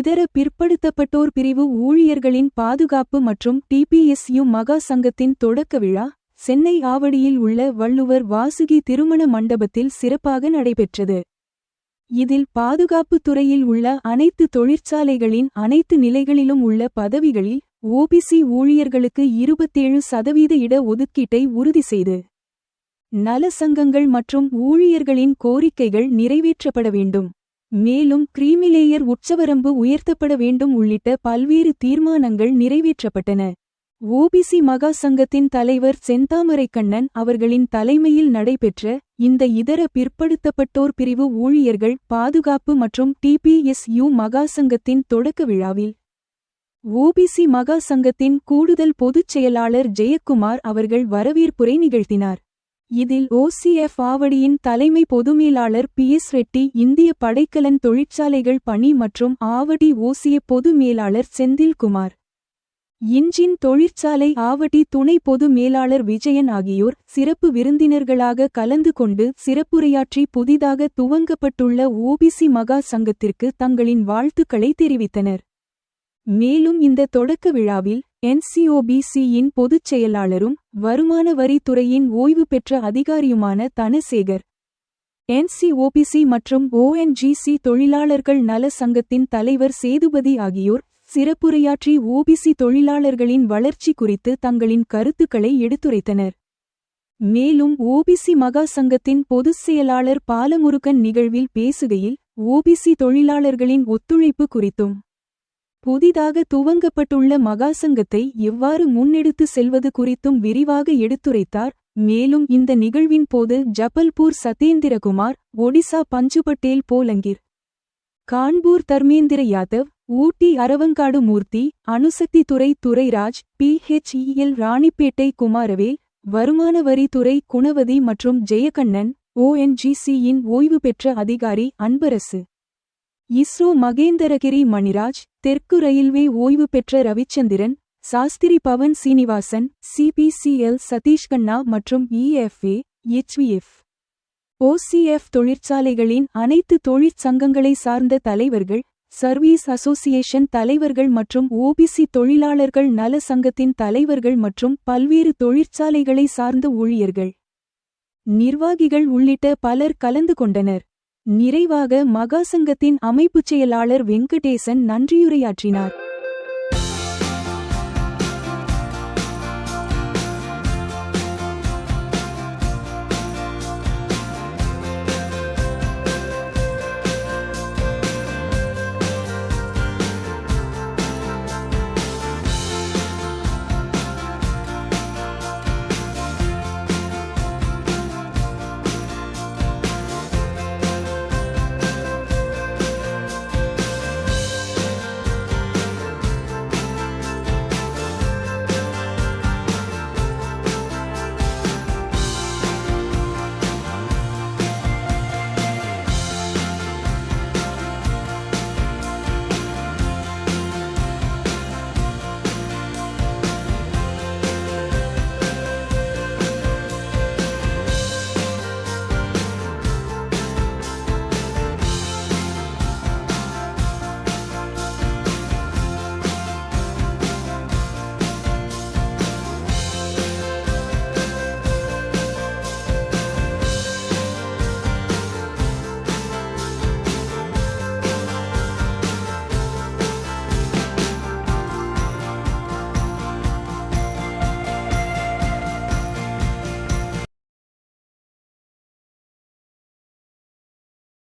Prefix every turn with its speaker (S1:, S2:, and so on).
S1: இதர பிற்படுத்தப்பட்டோர் பிரிவு ஊழியர்களின் பாதுகாப்பு மற்றும் டிபிஎஸ்யு மகா சங்கத்தின் தொடக்க விழா சென்னை ஆவடியில் உள்ள வள்ளுவர் வாசுகி திருமண மண்டபத்தில் சிறப்பாக நடைபெற்றது. இதில் பாதுகாப்புத் துறையில் உள்ள அனைத்து தொழிற்சாலைகளின் அனைத்து நிலைகளிலும் உள்ள பதவிகளில் ஓபிசி ஊழியர்களுக்கு இருபத்தேழு சதவீத இட ஒதுக்கீட்டை உறுதி செய்து நல சங்கங்கள் மற்றும் ஊழியர்களின் கோரிக்கைகள் நிறைவேற்றப்பட வேண்டும். மேலும் கிரீமிலேயர் உச்சவரம்பு உயர்த்தப்பட வேண்டும் உள்ளிட்ட பல்வேறு தீர்மானங்கள் நிறைவேற்றப்பட்டன. ஓபிசி மகா சங்கத்தின் தலைவர் செந்தாமரைக்கண்ணன் அவர்களின் தலைமையில் நடைபெற்ற இந்த இதர பிற்படுத்தப்பட்டோர் பிரிவு ஊழியர்கள் பாதுகாப்பு மற்றும் டிபிஎஸ்யு மகா சங்கத்தின் தொடக்க விழாவில் ஓபிசி மகா சங்கத்தின் கூடுதல் பொதுச் செயலாளர் ஜெயக்குமார் அவர்கள் வரவேற்புரை நிகழ்த்தினார். இதில் ஓசிஎஃப் ஆவடியின் தலைமை பொதுமேலாளர் பி எஸ் ரெட்டி இந்திய படைக்கலன் தொழிற்சாலைகள் பணி மற்றும் ஆவடி ஓசிய பொது மேலாளர் செந்தில்குமார். இன்ஜின் தொழிற்சாலை ஆவடி துணை பொது மேலாளர் விஜயன் ஆகியோர் சிறப்பு விருந்தினர்களாக கலந்து கொண்டு சிறப்புரையாற்றி புதிதாக துவங்கப்பட்டுள்ள ஓபிசி மகா சங்கத்திற்கு தங்களின் வாழ்த்துக்களை தெரிவித்தனர். மேலும் இந்த தொடக்க விழாவில் என்சிஓபிசியின் பொதுச் செயலாளரும் வருமான வரித்துறையின் ஓய்வு பெற்ற அதிகாரியுமான தனசேகர். என்சிஓபிசி மற்றும் ஓஎன்ஜிசி தொழிலாளர்கள் நல சங்கத்தின் தலைவர் சேதுபதி ஆகியோர் சிறப்புரையாற்றி ஓபிசி தொழிலாளர்களின் வளர்ச்சி குறித்து தங்களின் கருத்துக்களை எடுத்துரைத்தனர். மேலும் ஓபிசி மகா சங்கத்தின் பொதுச் செயலாளர் பாலமுருகன் நிகழ்வில் பேசுகையில் ஓபிசி தொழிலாளர்களின் ஒத்துழைப்பு குறித்தும் புதிதாக துவங்கப்பட்டுள்ள மகாசங்கத்தை எவ்வாறு முன்னெடுத்து செல்வது குறித்தும் விரிவாக எடுத்துரைத்தார். மேலும் இந்த நிகழ்வின் போது ஜபல்பூர் சத்யேந்திரகுமார் ஒடிசா பஞ்சுபட்டேல் போலங்கிர் கான்பூர் தர்மேந்திர யாதவ் ஊட்டி அரவங்காடு மூர்த்தி அணுசக்தி துறை துரைராஜ் பிஹெச்இஎல் ராணிப்பேட்டை குமாரவேல் வருமான வரித்துறை குணவதி மற்றும் ஜெயகண்ணன் ஓஎன்ஜிசியின் ஓய்வு பெற்ற அதிகாரி அன்பரசு. இஸ்ரோ மகேந்தரகிரி மணிராஜ் தெற்கு ரயில்வே ஓய்வு பெற்ற ரவிச்சந்திரன் சாஸ்திரி பவன் சீனிவாசன் சிபிசிஎல் சதீஷ்கண்ணா மற்றும் இஎஃப்ஏ எச்விஎஃப் ஓசிஎஃப் தொழிற்சாலைகளின் அனைத்து தொழிற்சங்கங்களை சார்ந்த தலைவர்கள் சர்வீஸ் அசோசியேஷன் தலைவர்கள் மற்றும் ஓபிசி தொழிலாளர்கள் நல சங்கத்தின் தலைவர்கள் மற்றும் பல்வேறு தொழிற்சாலைகளை சார்ந்த ஊழியர்கள். நிர்வாகிகள் உள்ளிட்ட பலர் கலந்து கொண்டனர். நிறைவாக மகாசங்கத்தின் அமைப்புச் செயலாளர் வெங்கடேசன் நன்றியுரையாற்றினார்.